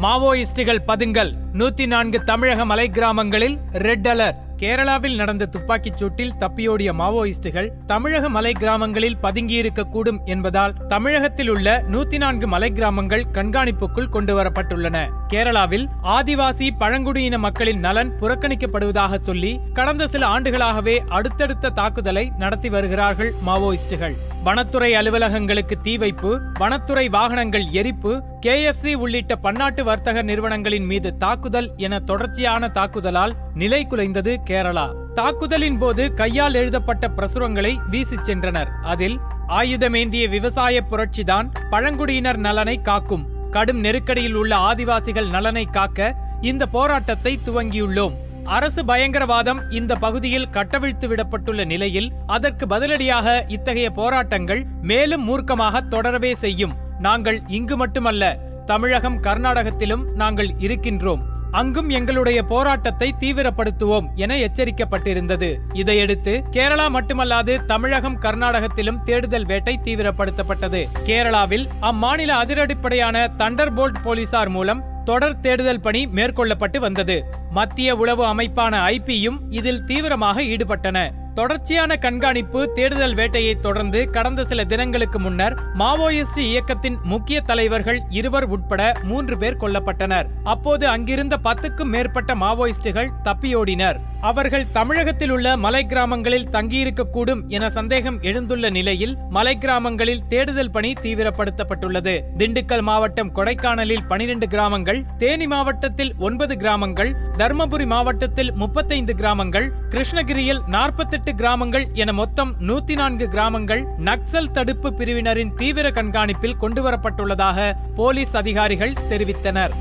மாவோயிஸ்டுகள் பதுங்கல் நூத்தி நான்கு தமிழக மலை கிராமங்களில் ரெட் அலர்ட். கேரளாவில் நடந்த துப்பாக்கிச் சூட்டில் தப்பியோடிய மாவோயிஸ்டுகள் தமிழக மலை கிராமங்களில் பதுங்கியிருக்கக்கூடும் என்பதால் தமிழகத்தில் உள்ள நூத்தி நான்கு மலை கிராமங்கள் கண்காணிப்புக்குள் கொண்டுவரப்பட்டுள்ளன. கேரளாவில் ஆதிவாசி பழங்குடியின மக்களின் நலன் புறக்கணிக்கப்படுவதாக சொல்லி கடந்த சில ஆண்டுகளாகவே அடுத்தடுத்த தாக்குதலை நடத்தி வருகிறார்கள் மாவோயிஸ்டுகள். வனத்துறை அலுவலகங்களுக்கு தீ வைப்பு வனத்துறை வாகனங்கள் எரிப்பு கேஎஃப்சி உள்ளிட்ட பன்னாட்டு வர்த்தக நிறுவனங்களின் மீது தாக்குதல் என தொடர்ச்சியான தாக்குதலால் நிலை குலைந்தது கேரளா. தாக்குதலின் போது கையால் எழுதப்பட்ட பிரசுரங்களை வீசிச் சென்றனர். அதில் ஆயுதமேந்திய விவசாய புரட்சிதான் பழங்குடியினர் நலனை காக்கும். கடும் நெருக்கடியில் உள்ள ஆதிவாசிகள் நலனை காக்க இந்த போராட்டத்தை துவங்கியுள்ளோம். அரசு பயங்கரவாதம் இந்த பகுதியில் கட்டவிழ்த்து விடப்பட்டுள்ள நிலையில் அதற்கு பதிலடியாக இத்தகைய போராட்டங்கள் மேலும் மூர்க்கமாக தொடரவே செய்யும். நாங்கள் இங்கு மட்டுமல்ல தமிழகம் கர்நாடகத்திலும் நாங்கள் இருக்கின்றோம். அங்கும் எங்களுடைய போராட்டத்தை தீவிரப்படுத்துவோம் என எச்சரிக்கப்பட்டிருந்தது. இதையடுத்து கேரளா மட்டுமல்லாது தமிழகம் கர்நாடகத்திலும் தேடுதல் வேட்டை தீவிரப்படுத்தப்பட்டது. கேரளாவில் அம்மாநில அதிரடிப்படையான தண்டர்போல்ட் போலீசார் மூலம் தொடர் தேடுதல் பணி மேற்கொள்ளப்பட்டு வந்தது. மத்திய உளவு அமைப்பான ஐபியும் இதில் தீவிரமாக ஈடுபட்டன. தொடர்ச்சியான கண்காணிப்பு தேடுதல் வேட்டையை தொடர்ந்து கடந்த சில தினங்களுக்கு முன்னர் மாவோயிஸ்ட் இயக்கத்தின் முக்கிய தலைவர்கள் இருவர் உட்பட மூன்று பேர் கொல்லப்பட்டனர். அப்போது அங்கிருந்த பத்துக்கும் மேற்பட்ட மாவோயிஸ்டுகள் தப்பியோடினர். அவர்கள் தமிழகத்தில் உள்ள மலை கிராமங்களில் தங்கியிருக்கக்கூடும் என சந்தேகம் எழுந்துள்ள நிலையில் மலை கிராமங்களில் தேடுதல் பணி தீவிரப்படுத்தப்பட்டுள்ளது. திண்டுக்கல் மாவட்டம் கொடைக்கானலில் பனிரெண்டு கிராமங்கள் தேனி மாவட்டத்தில் ஒன்பது கிராமங்கள் தர்மபுரி மாவட்டத்தில் முப்பத்தைந்து கிராமங்கள் கிருஷ்ணகிரியில் நாற்பத்தெட்டு கிராமங்கள் என மொத்தம் நூத்தி நான்கு கிராமங்கள் நக்சல் தடுப்பு பிரிவினரின் தீவிர கண்காணிப்பில் கொண்டுவரப்பட்டுள்ளதாக போலீஸ் அதிகாரிகள் தெரிவித்தனர்.